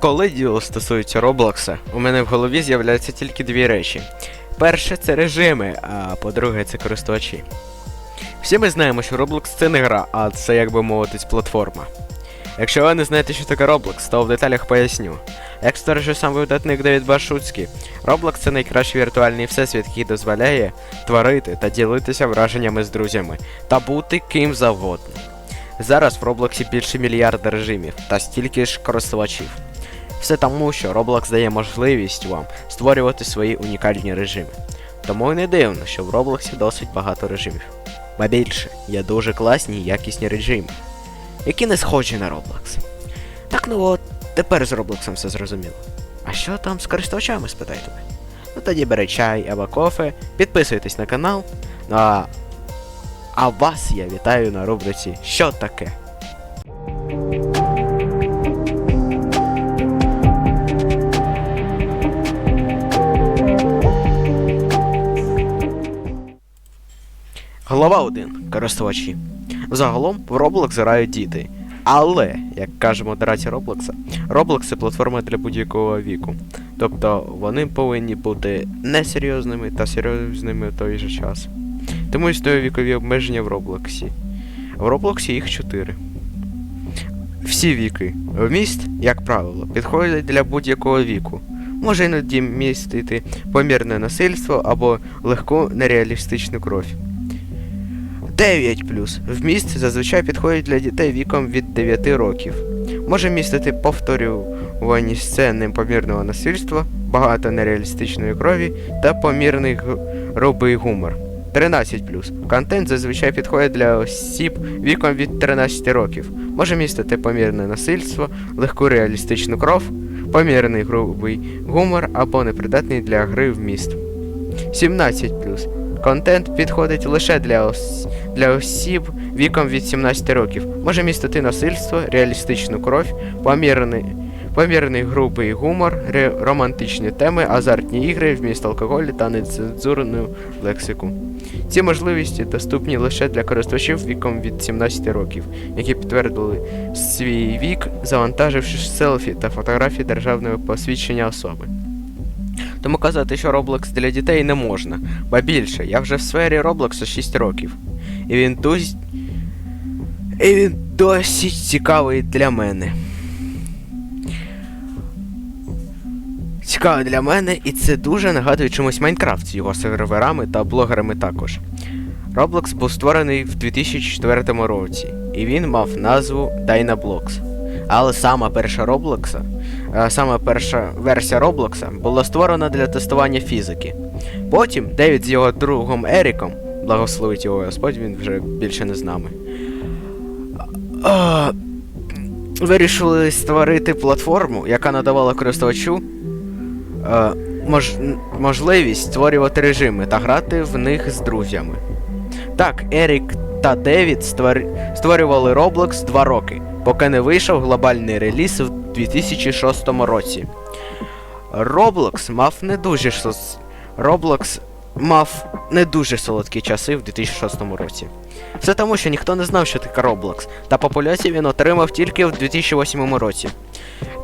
Коли діло стосується Роблокса, у мене в голові з'являються тільки дві речі. Перше це режими, а по-друге, це користувачі. Всі ми знаємо, що Roblox це не гра, а це, як би мовити, платформа. Якщо ви не знаєте, що таке Roblox, то в деталях поясню. Як стверджує сам видатник Девід Башуцький, Roblox це найкращий віртуальний всесвіт, який дозволяє творити та ділитися враженнями з друзями та бути ким завгодно. Зараз в Роблоксі більше мільярда режимів та стільки ж користувачів. Все тому, що Roblox дає можливість вам створювати свої унікальні режими. Тому і не дивно, що в Роблоксі досить багато режимів. Ба більше, є дуже класні і якісні режими, які не схожі на Roblox. Так ну от, тепер з Роблоксом все зрозуміло. А що там з користувачами, спитаєте ви? Ну тоді бери чай або кофе, підписуйтесь на канал. Ну а, а вас я вітаю на рубриці Що таке? Глава 1. Користувачі. Загалом в Roblox грають діти. Але, як каже модерація Roblox, Roblox це платформа для будь-якого віку. Тобто вони повинні бути несерйозними та серйозними в той же час. Тому існує вікові обмеження в Роблоксі. В Роблоксі їх 4. Всі віки. Вміст, як правило, підходять для будь-якого віку. Може іноді містити помірне насильство або легку нереалістичну кров. 9 Вміст зазвичай підходить для дітей віком від 9 років. Може містити повторювані сцени помірного насильства, багато нереалістичної крові та помірний грубий гумор. 13 Контент зазвичай підходить для осіб віком від 13 років. Може містити помірне насильство, легку реалістичну кров, помірний грубий гумор або непридатний для гри вміст. 17 Контент підходить лише для, ос... для осіб віком від 17 років. Може містити насильство, реалістичну кров, помірний, помірний грубий гумор, ре... романтичні теми, азартні ігри, вміст алкоголю та нецензурну лексику. Ці можливості доступні лише для користувачів віком від 17 років, які підтвердили свій вік, завантаживши селфі та фотографії державного посвідчення особи. Тому казати, що Roblox для дітей не можна, ба більше, я вже в сфері Roblox 6 років. І він досі. І він досить цікавий для мене. Цікавий для мене, і це дуже нагадує чомусь Майнкрафт з його серверами та блогерами також. Roblox був створений в 2004 році, і він мав назву Dynablocks. Але сама перша Roblox, е, сама перша версія Roblox була створена для тестування фізики. Потім Девід з його другом Еріком, благословить його Господь, він вже більше не з нами. е, Вирішили створити платформу, яка надавала користувачу е, мож, можливість створювати режими та грати в них з друзями. Так, Ерік та Девід створ... створювали Roblox 2 роки, поки не вийшов глобальний реліз в 2006 році. Roblox мав не дуже. Roblox мав не дуже солодкі часи в 2006 році. Все тому, що ніхто не знав, що таке Roblox, та популяцію він отримав тільки в 2008 році.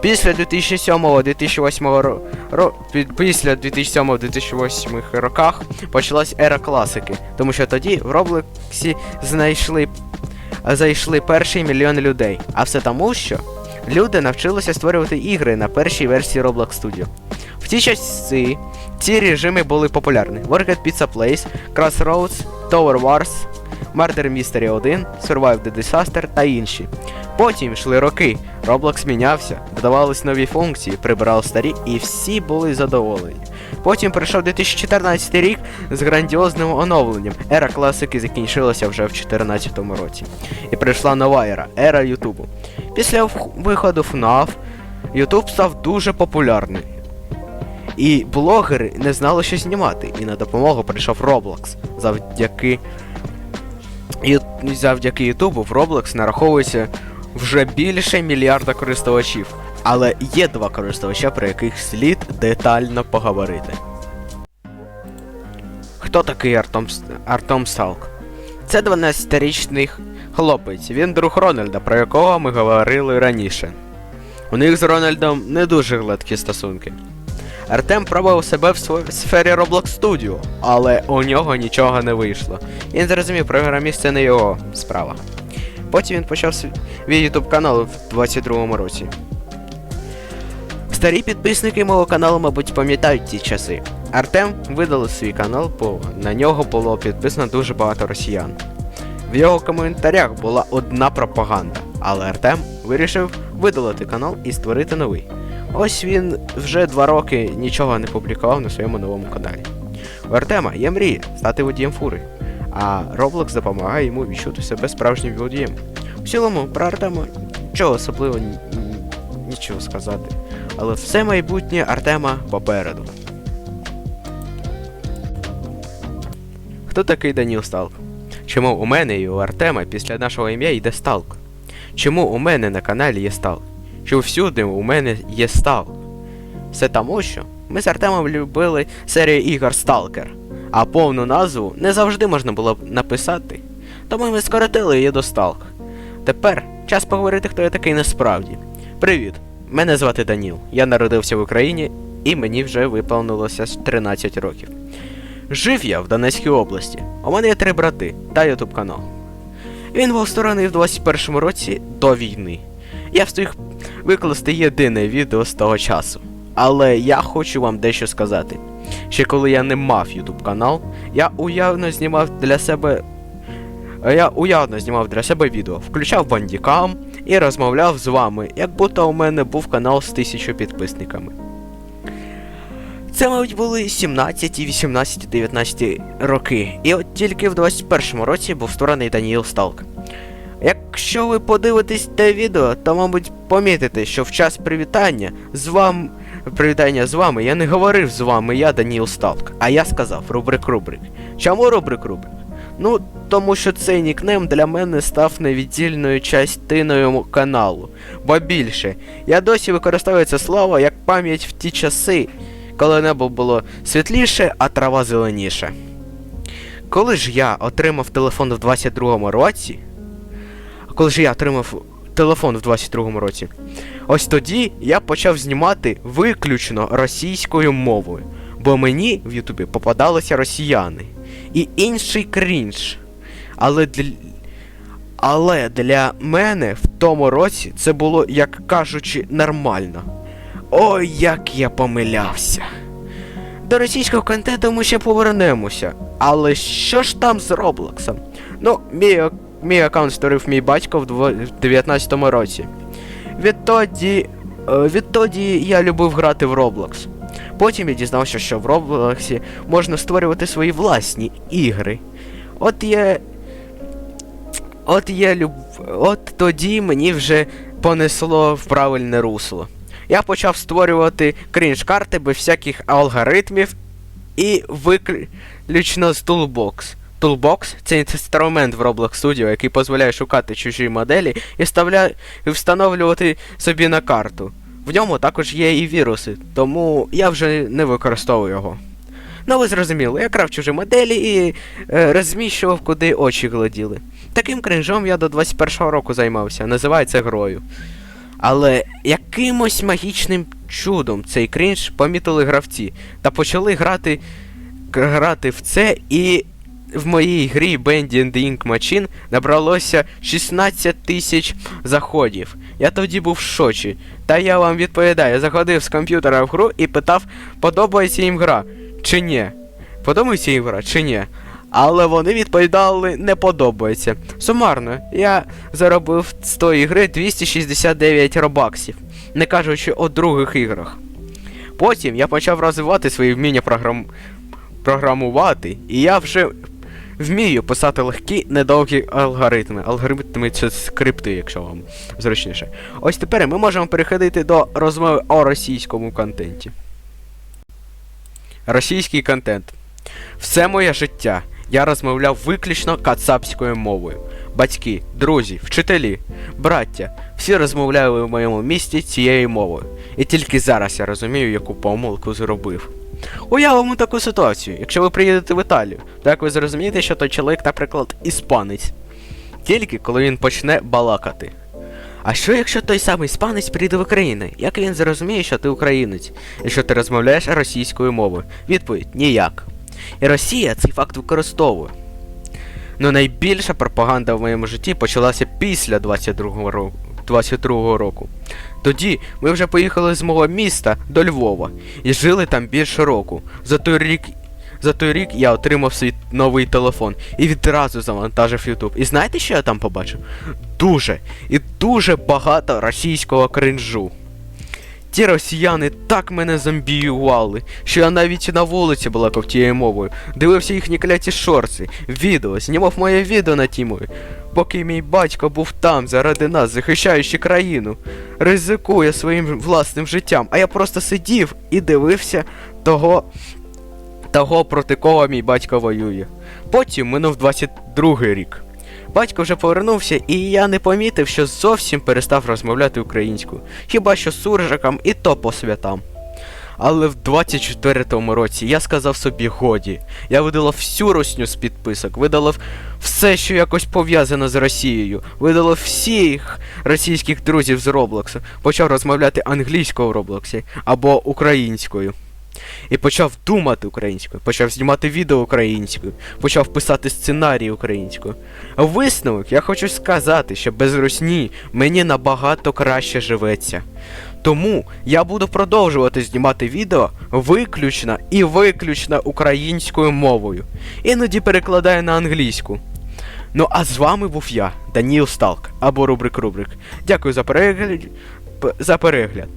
Після 2007-2008 ро... після 2007-2008 роках почалась ера класики, тому що тоді в Роблоксі знайшли зайшли перший мільйон людей. А все тому, що люди навчилися створювати ігри на першій версії Roblox Studio. В ті часи ці режими були популярні: Warhead Pizza Place, Crossroads, Tower Wars, Murder Mystery 1, Survive the Disaster та інші. Потім йшли роки, Roblox мінявся, додавались нові функції, прибирав старі, і всі були задоволені. Потім прийшов 2014 рік з грандіозним оновленням. Ера класики закінчилася вже в 2014 році. І прийшла нова ера ера Ютубу. Після виходу FNAF Ютуб став дуже популярний. І блогери не знали, що знімати, і на допомогу прийшов Roblox. Завдяки Ю... завдяки Ютубу в Roblox нараховується вже більше мільярда користувачів. Але є два користувача, про яких слід детально поговорити. Хто такий Артом, Артом Салк? Це 12-річний хлопець, він друг Рональда, про якого ми говорили раніше. У них з Рональдом не дуже гладкі стосунки. Артем пробував себе в сфері Roblox Studio, але у нього нічого не вийшло. Він зрозумів, програміст це не його справа. Потім він почав свій YouTube канал в 22-му році. Старі підписники мого каналу, мабуть, пам'ятають ті часи. Артем видалив свій канал, бо на нього було підписано дуже багато росіян. В його коментарях була одна пропаганда, але Артем вирішив видалити канал і створити новий. Ось він вже два роки нічого не публікував на своєму новому каналі. У Артема є мрія стати водієм фури, а Roblox допомагає йому відчути себе справжнім водієм. В цілому, про Артема нічого особливо ні- ні- нічого сказати. Але все майбутнє Артема попереду. Хто такий Даніл Сталк? Чому у мене і у Артема після нашого ім'я йде Сталк? Чому у мене на каналі є Сталк? Чому всюди у мене є Сталк? Все тому, що ми з Артемом любили серію ігор Сталкер, а повну назву не завжди можна було б написати. Тому ми скоротили її до Сталк. Тепер час поговорити, хто я такий насправді. Привіт! Мене звати Даніл. Я народився в Україні і мені вже виповнилося 13 років. Жив я в Донецькій області. У мене є три брати та ютуб канал. Він був створений в 21-му році до війни. Я встиг викласти єдине відео з того часу. Але я хочу вам дещо сказати. Ще коли я не мав ютуб канал, я уявно знімав для себе. Я уявно знімав для себе відео, включав бандікам і розмовляв з вами, як будто у мене був канал з тисячою підписниками. Це, мабуть, були 17, 18, 19 роки. І от тільки в 21-му році був створений Даніел Сталк. Якщо ви подивитесь те відео, то, мабуть, помітите, що в час привітання з вами. Привітання з вами я не говорив з вами, я Даніел Сталк, а я сказав рубрик рубрик. Чому рубрик рубрик? Ну, тому що цей нікнейм для мене став невіддільною частиною каналу. Бо більше, я досі використовую це слово як пам'ять в ті часи, коли небо було світліше, а трава зеленіша. Коли ж я отримав телефон в 22-му році. Коли ж я отримав телефон в 22-му році, ось тоді я почав знімати виключно російською мовою. Бо мені в Ютубі попадалися росіяни. І інший крінж. Але для. Але для мене в тому році це було, як кажучи, нормально. Ой, як я помилявся. До російського контенту ми ще повернемося. Але що ж там з Роблоксом? Ну, мій, мій аккаунт створив мій батько в дво- в 19-му році. Відтоді. е, Відтоді я любив грати в Roblox. Потім я дізнався, що в Роблоксі можна створювати свої власні ігри. От я. От я люб. От тоді мені вже понесло в правильне русло. Я почав створювати крінж-карти без всяких алгоритмів і виключно з Toolbox. Toolbox це інструмент в Roblox Studio, який дозволяє шукати чужі моделі і, вставля... встановлювати собі на карту. В ньому також є і віруси, тому я вже не використовую його. Ну ви зрозуміли, я крав чужі моделі і е, розміщував, куди очі гляділи. Таким кринжом я до 21-го року займався, називається грою. Але якимось магічним чудом цей крінж помітили гравці та почали грати, грати в це і в моїй грі Bandy and the Ink Machine набралося 16 тисяч заходів. Я тоді був в шоці. Та я вам відповідаю, заходив з комп'ютера в гру і питав, подобається їм гра чи ні. Подобається їм гра чи ні. Але вони відповідали не подобається. Сумарно, я заробив з тої гри 269 робаксів, не кажучи о других іграх. Потім я почав розвивати свої вміння програм... програмувати, і я вже вмію писати легкі недовгі алгоритми. Алгоритми це скрипти, якщо вам зручніше. Ось тепер ми можемо переходити до розмови о російському контенті. Російський контент. Все моє життя я розмовляв виключно кацапською мовою. Батьки, друзі, вчителі, браття, всі розмовляли в моєму місті цією мовою. І тільки зараз я розумію, яку помилку зробив. Уявимо таку ситуацію. Якщо ви приїдете в Італію, то як ви зрозумієте, що той чоловік, наприклад, іспанець. Тільки коли він почне балакати. А що якщо той самий іспанець прийде в Україну? Як він зрозуміє, що ти українець, і що ти розмовляєш російською мовою? Відповідь ніяк. І Росія цей факт використовує. Ну найбільша пропаганда в моєму житті почалася після 22-го року. 22-го року. Тоді ми вже поїхали з мого міста до Львова і жили там більше року. За той рік. За той рік я отримав свій новий телефон і відразу завантажив YouTube. І знаєте, що я там побачив? Дуже і дуже багато російського кринжу. Ті росіяни так мене зомбіювали, що я навіть на вулиці балакав тією мовою, дивився їхні кляті шорти, відео, знімав моє відео на тій мові. Поки мій батько був там заради нас, захищаючи країну, ризикує своїм власним життям, а я просто сидів і дивився того, того проти кого мій батько воює. Потім минув 22 рік. Батько вже повернувся, і я не помітив, що зовсім перестав розмовляти українською, хіба що з суржиком і то по святам. Але в 24-му році я сказав собі годі. Я видалив всю росню з підписок, видалив все, що якось пов'язано з Росією, видалив всіх російських друзів з Роблоксу, почав розмовляти англійською в Роблоксі або українською. І почав думати українською, почав знімати відео українською, почав писати сценарії українською. Висновок я хочу сказати, що без русні мені набагато краще живеться. Тому я буду продовжувати знімати відео виключно і виключно українською мовою. Іноді перекладаю на англійську. Ну а з вами був я, Даніл Сталк, або Рубрик Рубрик. Дякую за перегляд. За перегляд.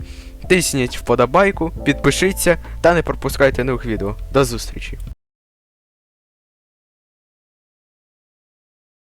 Тисніть вподобайку, підпишіться та не пропускайте нових відео. До зустрічі!